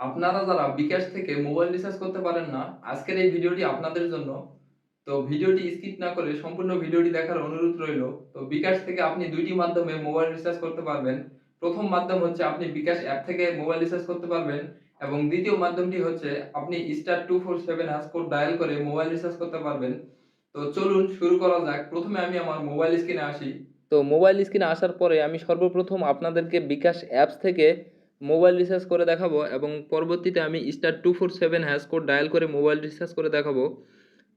আপনারা যারা বিকাশ থেকে মোবাইল রিচার্জ করতে পারেন না, আজকের এই ভিডিওটি আপনাদের জন্য। তো ভিডিওটি স্কিপ না করে সম্পূর্ণ ভিডিওটি দেখার অনুরোধ রইল। তো বিকাশ থেকে আপনি দুইটি মাধ্যমে মোবাইল রিচার্জ করতে পারবেন। প্রথম মাধ্যম হচ্ছে আপনি বিকাশ অ্যাপ থেকে মোবাইল রিচার্জ করতে পারবেন এবং দ্বিতীয় মাধ্যমটি হচ্ছে আপনি star two four seven hash code dial করে মোবাইল রিচার্জ করতে পারবেন। তো চলুন শুরু করা যাক। প্রথমে আমি আমার মোবাইল স্ক্রিনে আসি। তো মোবাইল স্ক্রিনে আসার পরে আমি সর্বপ্রথম আপনাদেরকে বিকাশ অ্যাপস থেকে মোবাইল রিচার্জ করে দেখাবো এবং পরবর্তীতে আমি star two four seven hash code dial করে মোবাইল রিচার্জ করে দেখাবো।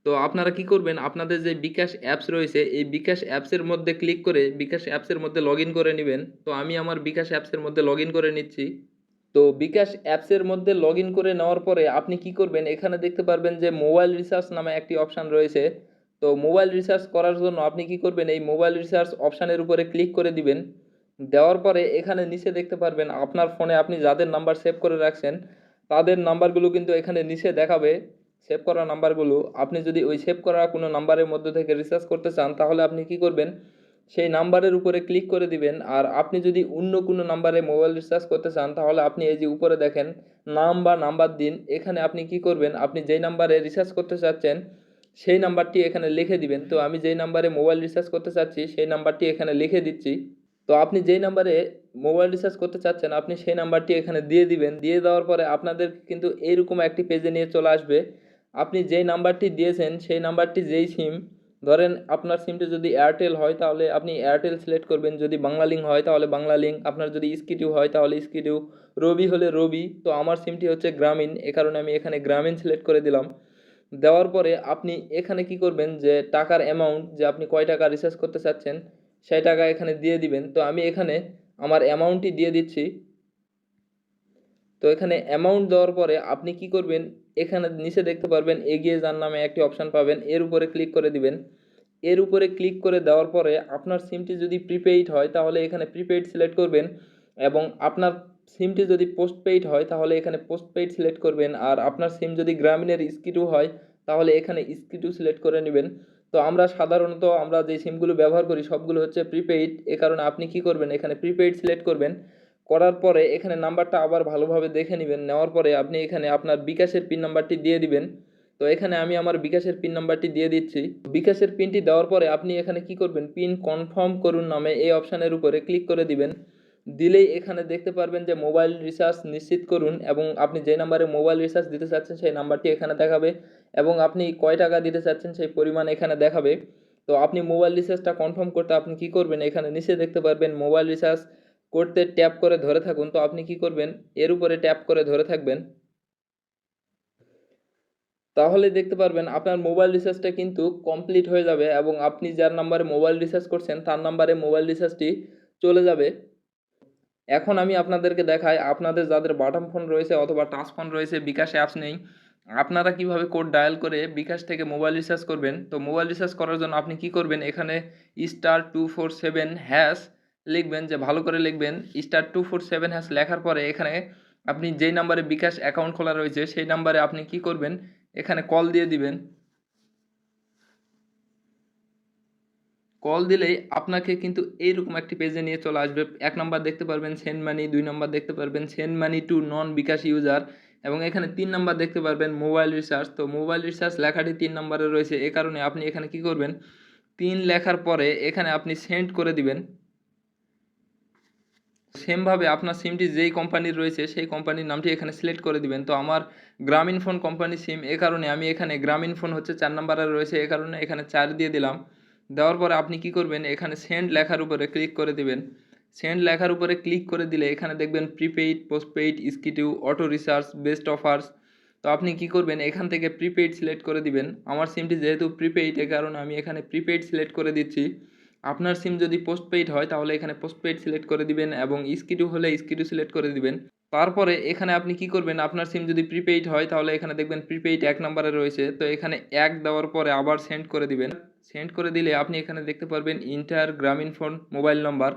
তো আপনারা কি করবেন? আপনাদের যে বিকাশ অ্যাপস রয়েছে, এই বিকাশ অ্যাপসের মধ্যে ক্লিক করে বিকাশ অ্যাপসের মধ্যে লগ করে নেবেন। তো আমি আমার বিকাশ অ্যাপসের মধ্যে লগ করে নিচ্ছি। তো বিকাশ অ্যাপসের মধ্যে লগ করে নেওয়ার পরে আপনি কি করবেন? এখানে দেখতে পারবেন যে মোবাইল রিচার্জ নামে একটি অপশান রয়েছে। তো মোবাইল রিচার্জ করার জন্য আপনি কি করবেন? এই মোবাইল রিচার্জ অপশানের উপরে ক্লিক করে দিবেন। দেওয়ার পরে এখানে নিচে দেখতে পারবেন আপনার ফোনে আপনি যাদের নাম্বার সেভ করে রাখছেন, তাদের নাম্বারগুলো কিন্তু এখানে নিচে দেখাবে। সেভ করা নাম্বারগুলো, আপনি যদি ওই সেভ করা কোনো নাম্বারের মধ্যে থেকে রিচার্জ করতে চান, তাহলে আপনি কি করবেন? সেই নাম্বারের উপরে ক্লিক করে দিবেন, আর আপনি যদি অন্য কোনো নাম্বারে মোবাইল রিচার্জ করতে চান, তাহলে আপনি এই যে উপরে দেখেন, নাম বা নাম্বার দিন, এখানে আপনি কি করবেন? আপনি যেই নাম্বারে রিচার্জ করতে চাচ্ছেন, সেই নাম্বারটি এখানে লিখে দিবেন। তো আমি যেই নাম্বারে মোবাইল রিচার্জ করতে চাচ্ছি, সেই নাম্বারটি এখানে লিখে দিচ্ছি। তো আপনি যেই নাম্বারে মোবাইল রিচার্জ করতে চাচ্ছেন, আপনি সেই নাম্বারটি এখানে দিয়ে দিবেন। দিয়ে দেওয়ার পরে আপনাদের কিন্তু এইরকম একটি পেজে নিয়ে চলে আসবে। আপনি যেই নাম্বারটি দিয়েছেন, সেই নাম্বারটি যেই সিম ধরেন আপনার সিমটি যদি এয়ারটেল হয়, তাহলে আপনি এয়ারটেল সিলেক্ট করবেন। যদি বাংলা লিঙ্ক হয়, তাহলে বাংলা লিঙ্ক আপনার যদি স্কিটিউ হয়, তাহলে স্কিটিউ রবি হলে রবি তো আমার সিমটি হচ্ছে গ্রামীণ এ কারণে আমি এখানে গ্রামীণ সিলেক্ট করে দিলাম। দেওয়ার পরে আপনি এখানে কি করবেন যে, টাকার অ্যামাউন্ট যে আপনি কয় টাকা রিচার্জ করতে চাচ্ছেন সেই টাকা এখানে দিয়ে দিবেন। তো আমি এখানে আমার অ্যামাউন্টটি দিয়ে দিচ্ছি। তো এখানে অ্যামাউন্ট দেওয়ার পরে আপনি কি করবেন? এখানে নিচে দেখতে পারবেন, এগিয়ে যান নামে একটি অপশান পাবেন। এর উপরে ক্লিক করে দিবেন। এর উপরে ক্লিক করে দেওয়ার পরে আপনার সিমটি যদি প্রিপেইড হয়, তাহলে এখানে প্রিপেইড সিলেক্ট করবেন এবং আপনার সিমটি যদি পোস্টপেইড হয়, তাহলে এখানে পোস্টপেইড সিলেক্ট করবেন। আর আপনার সিম যদি গ্রামীণের স্কিটু হয়, তাহলে এখানে স্কিটু সিলেক্ট করে নেবেন। তো আমরা সাধারণত আমরা যে সিমগুলো ব্যবহার করি সবগুলো হচ্ছে প্রিপেইড এ কারণে আপনি কি করবেন? এখানে প্রিপেইড সিলেক্ট করবেন। করার পরে এখানে নাম্বারটা আবার ভালোভাবে দেখে নেবেন। নেওয়ার পরে আপনি এখানে আপনার বিকাশের পিন নাম্বারটি দিয়ে দিবেন। তো এখানে আমি আমার বিকাশের পিন নাম্বারটি দিয়ে দিচ্ছি। বিকাশের পিনটি দেওয়ার পরে আপনি এখানে কি করবেন? পিন কনফার্ম করুন নামে এই অপশানের উপরে ক্লিক করে দিবেন। দিলেই এখানে দেখতে পারবেন যে মোবাইল রিচার্জ নিশ্চিত করুন এবং আপনি যে নাম্বারে মোবাইল রিচার্জ দিতে চাচ্ছেন সেই নাম্বারটি এখানে দেখাবে। এবং আপনি কয় টাকা দিতে চাচ্ছেন সেই পরিমাণ এখানে দেখাবে। তো আপনি মোবাইল রিচার্জটা কনফার্ম করতে আপনি কি করবেন? এখানে নিচে দেখতে পারবেন মোবাইল রিচার্জ করতে ট্যাপ করে ধরে থাকুন। তো আপনি কি করবেন? এর উপরে ট্যাপ করে ধরে থাকবেন। তাহলে দেখতে পারবেন আপনার মোবাইল রিচার্জটা কিন্তু কমপ্লিট হয়ে যাবে এবং আপনি যার নাম্বারে মোবাইল রিচার্জ করছেন, তার নাম্বারে মোবাইল রিচার্জটি চলে যাবে। এখন আমি আপনাদেরকে দেখাই, আপনাদের যাদের বাটন ফোন রয়েছে অথবা টাচ ফোন রয়েছে, বিকাশ অ্যাপস নেই আপনারা কীভাবে কোড ডায়াল করে বিকাশ থেকে মোবাইল রিচার্জ করবেন? তো মোবাইল রিচার্জ করার জন্য আপনি কি করবেন? এখানে star two four seven hash লিখবেন, যে ভালো করে লিখবেন star two four seven hash লেখার পরে এখানে আপনি যেই নাম্বারে বিকাশ অ্যাকাউন্ট খোলা রয়েছে, সেই নাম্বারে আপনি কি করবেন? এখানে কল দিয়ে দিবেন। কল দিলেই আপনাকে কিন্তু এইরকম একটি পেজে নিয়ে চলে আসবে। এক নাম্বার দেখতে পারবেন সেন্ড মানি দুই নাম্বার দেখতে পারবেন send money to non bKash user এবং এখানে তিন নাম্বার দেখতে পারবেন মোবাইল রিচার্জ। তো মোবাইল রিচার্জ লেখাটি তিন নাম্বারে রয়েছে। এ কারণে আপনি এখানে কি করবেন? তিন লেখার পরে এখানে আপনি সেন্ড করে দিবেন। সেমভাবে আপনার সিমটি যেই কোম্পানির রয়েছে, সেই কোম্পানির নামটি এখানে সিলেক্ট করে দিবেন। তো আমার গ্রামীণ ফোন কোম্পানি সিম এ কারণে আমি এখানে গ্রামীণ ফোন হচ্ছে চার নাম্বারে রয়েছে। এ কারণে এখানে চার দিয়ে দিলাম। দেওয়ার পরে আপনি কি করবেন? এখানে সেন্ড লেখার উপরে ক্লিক করে দিবেন। সেন্ড লেখার উপরে ক্লিক করে দিলে এখানে দেখবেন প্রিপেইড পোস্টপেইড স্কিটিউ অটো রিচার্জ বেস্ট অফার্স তো আপনি কি করবেন? এখান থেকে প্রিপেইড সিলেক্ট করে দিবেন। আমার সিমটি যেহেতু প্রিপেইড এ কারণে আমি এখানে প্রিপেইড সিলেক্ট করে দিচ্ছি। আপনার সিম যদি পোস্টপেইড হয়, তাহলে এখানে পোস্টপেইড সিলেক্ট করে দিবেন এবং স্কিটু হলে স্কিটু সিলেক্ট করে দিবেন। তারপরে এখানে আপনি কি করবেন? আপনার সিম যদি প্রিপেইড হয়, তাহলে এখানে দেখবেন প্রিপেইড এক নাম্বারে রয়েছে। তো এখানে এক দেওয়ার পরে আবার সেন্ড করে দিবেন। সেন্ড করে দিলে আপনি এখানে দেখতে পারবেন ইন্টার গ্রামীণ ফোন মোবাইল নাম্বার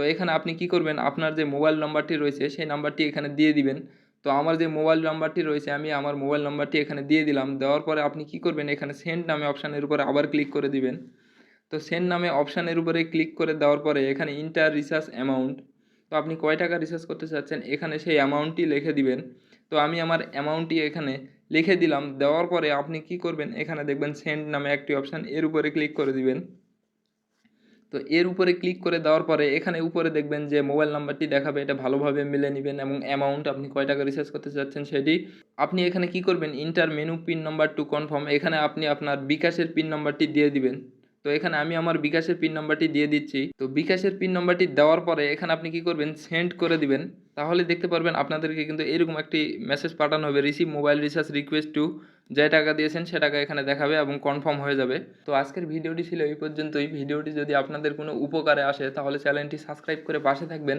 তো এখানে আপনি কি করবেন? আপনার যে মোবাইল নাম্বারটি রয়েছে, সেই নাম্বারটি এখানে দিয়ে দিবেন। তো আমার যে মোবাইল নাম্বারটি রয়েছে, আমি আমার মোবাইল নাম্বারটি এখানে দিয়ে দিলাম। দেওয়ার পরে আপনি কি করবেন? এখানে সেন্ড নামে অপশানের উপরে আবার ক্লিক করে দিবেন। তো সেন্ড নামে অপশানের উপরে ক্লিক করে দেওয়ার পরে এখানে ইন্টার রিচার্জ অ্যামাউন্ট তো আপনি কয় টাকা রিচার্জ করতে চাচ্ছেন? এখানে সেই অ্যামাউন্টটি লিখে দিবেন। তো আমি আমার অ্যামাউন্টটি এখানে লিখে দিলাম। দেওয়ার পরে আপনি কি করবেন? এখানে দেখবেন সেন্ড নামে একটি অপশান এর উপরে ক্লিক করে দিবেন। তো এর উপরে ক্লিক করে দেওয়ার পরে এখানে উপরে দেখবেন যে মোবাইল নাম্বারটি দেখাবে, এটা ভালোভাবে মিলে নেবেন এবং অ্যামাউন্ট আপনি কয় টাকা রিচার্জ করতে চাচ্ছেন সেটি আপনি এখানে কি করবেন? Enter menu pin number to confirm এখানে আপনি আপনার বিকাশের পিন নাম্বারটি দিয়ে দিবেন। তো এখানে আমি আমার বিকাশের পিন নাম্বারটি দিয়ে দিচ্ছি। তো বিকাশের পিন নাম্বারটি দেওয়ার পরে এখানে আপনি কি করবেন? সেন্ড করে দিবেন। তাহলে দেখতে পারবেন আপনাদেরকে কিন্তু এরকম একটি মেসেজ পাঠানো হবে receive mobile recharge request to যে টাকা দিয়েছেন সে টাকা এখানে দেখাবে এবং কনফার্ম হয়ে যাবে। তো আজকের ভিডিওটি ছিল এই পর্যন্তই। ভিডিওটি যদি আপনাদের কোনো উপকারে আসে, তাহলে চ্যানেলটি সাবস্ক্রাইব করে পাশে থাকবেন।